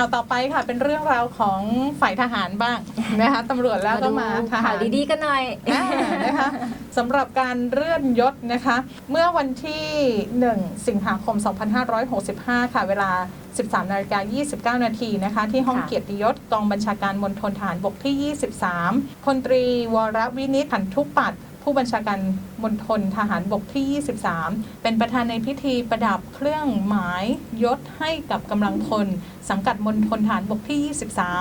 ข่าวต่อไปค่ะเป็นเรื่องราวของฝ่ายทหารบ้างนะคะตำรวจแล้วก็มาทหาข่ารวดีๆกันหน่อยอ่านะคะสำหรับการเลื่อนยศนะคะ เมื่อวันที่ 1 สิงหาคม 2565 ค่ะ เวลา 13นาฬิกา29 นาทีนะคะ ที่ห้องค่ะเกียรติยศกองบัญชาการมณฑลทหารบกที่ 23พลตรีวรวินิจขันทุปัตย์ ผู้บัญชาการมณฑลทหารบกที่ 23 เป็นประธานในพิธีประดับเครื่องหมายยศให้กับกำลังพล สังกัดมณฑลฐานบกที่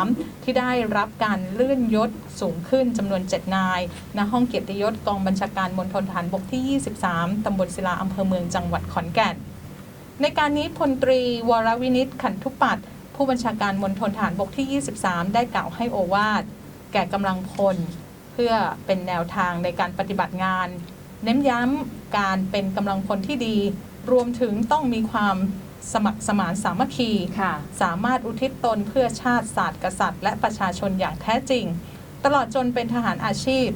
23 ที่ได้รับการเลื่อนยศสูงขึ้นจำนวน 7 นายณห้องเกียรติยศกองบัญชาการมณฑลฐานบกที่ 23 ตำบลศิลาอำเภอเมืองจังหวัดขอนแก่น ในการนี้พลตรีวรวินิตขันทุปัตผู้บัญชาการมณฑลฐานบกที่ 23 ได้กล่าวให้โอวาทแก่กำลังพล พื่อเป็นแนวทางในการปฏิบัติงาน เน้นย้ำการเป็นกำลังพลที่ดี รวมถึงต้องมีความสมัครสมานสามัคคีค่ะสามารถอุทิศตนเพื่อชาติศาสตร์กษัตริย์ และประชาชนอย่างแท้จริง ตลอดจนเป็นทหารอาชีพ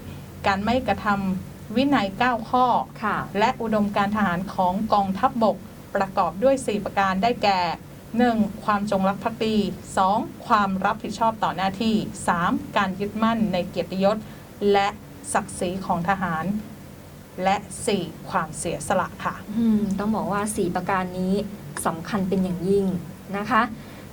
การไม่กระทำวินัย 9 ข้อค่ะและอุดมการณ์ทหารของกองทัพบบก ประกอบด้วย 4 ประการได้แก่ 1. ความจงรักภักดี 2. ความรับผิดชอบต่อหน้าที่ 3. การยึดมั่นในเกียรติยศ และศักดิ์ศรีของทหาร และ 4. ความเสียสละค่ะ อืมต้องบอกว่า 4 ประการนี้สำคัญเป็นอย่างยิ่งนะคะ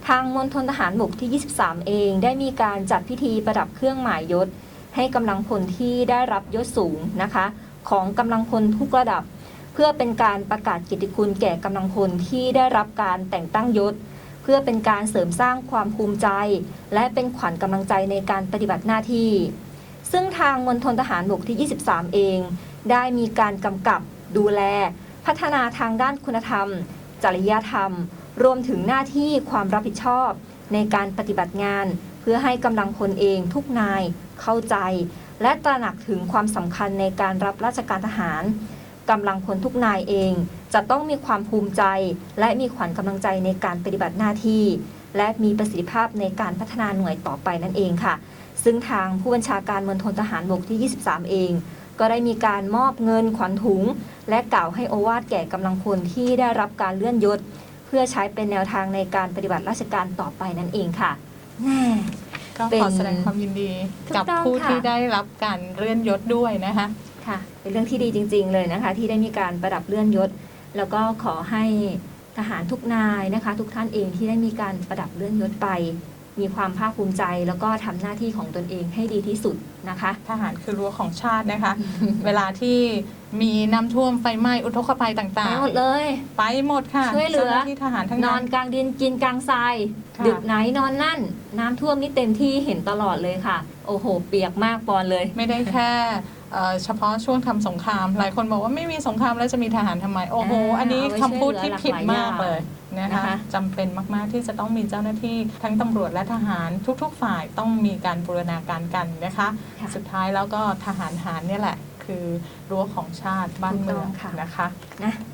ทางมณฑลทหารบกที่ 23 เองได้มีการจัดพิธีประดับเครื่องหมายยศ ให้กำลังพลที่ได้รับยศสูงนะคะ ของกำลังพลทุกระดับ เพื่อเป็นการประกาศกียรติคุณแก่กำลังพลที่ได้รับการแต่งตั้งยศ เพื่อเป็นการเสริมสร้างความภูมิใจ และเป็นขวัญกำลังใจในการปฏิบัติหน้าที่ ซึ่งทางมณฑลทหารบกที่ 23 เอง ได้มีการกำกับดูแล พัฒนาทางด้านคุณธรรม จริยธรรม รวมถึงหน้าที่ความรับผิดชอบ ในการปฏิบัติงาน เพื่อให้กำลังพลเองทุกนายเข้าใจ และตระหนักถึงความสำคัญในการรับราชการทหารกำลังพลทุกนายเอง จะต้องมีความภูมิใจ และมีขวัญกำลังใจในการปฏิบัติหน้าที่ และมีประสิทธิภาพในการพัฒนาหน่วยต่อไปนั่นเองค่ะ ซึ่งทางผู้บัญชาการมณฑลทหารบกที่ 23 เอง ก็ได้มีการมอบเงินขวัญถุง และกล่าวให้โอวาทแก่กำลังพลที่ได้รับการเลื่อนยศ เพื่อใช้เป็นแนวทางในการปฏิบัติราชการต่อไปนั่นเองค่ะแน่ก็เป็นขอแสดงความยินดีถูกกับต้องผู้ค่ะที่ได้รับการเลื่อนยศด้วยนะคะค่ะ เป็นเรื่องที่ดีจริง ๆ เลยนะคะ ที่ได้มีการประดับเลื่อนยศ แล้วก็ขอให้ ทหารทุกนายนะคะ ทุกท่านเองที่ได้มีการประดับเลื่อนยศไป มีความภาคภูมิใจ แล้วก็ทำหน้าที่ของตนเองให้ดีที่สุดนะคะ ทหารคือรั้วของชาตินะคะ เวลาที่มีน้ำท่วมไฟไหม้อุทกภัยต่าไปงหมดเลยๆไปหมดค่ะช่วยเหลือจ้าน้าที่ทหารทั้งนนั้อนนกลางดินกินกลางทรายค่ะดึกไหนนอนนั่น น้ำท่วมนี่เต็มที่เห็นตลอดเลยค่ะ โอ้โห เปียกมากปอนเลย ไม่ได้แค่ เอ่อเฉพาะช่วงทำสงคราม หลายคนบอกว่าไม่มีสงครามแล้วจะมีทหารทำไม โอ้โหอ่าอันนี้เอาไว้คำพูดที่ผิดมากช่วยเหลือหลากหลายเลยนะนะคะคะจำเป็นมาก ๆ ที่จะต้องมีเจ้าหน้าที่ทั้งตำรวจและทหารทุก ๆ ฝ่ายต้องมีการบูรณาการกันนะคะค่ะสุดท้ายแล้วก็ทหารหารเนี่ยแหละ คือรั้วของชาติบ้านเมืองถูกต้องค่ะนะคะนะ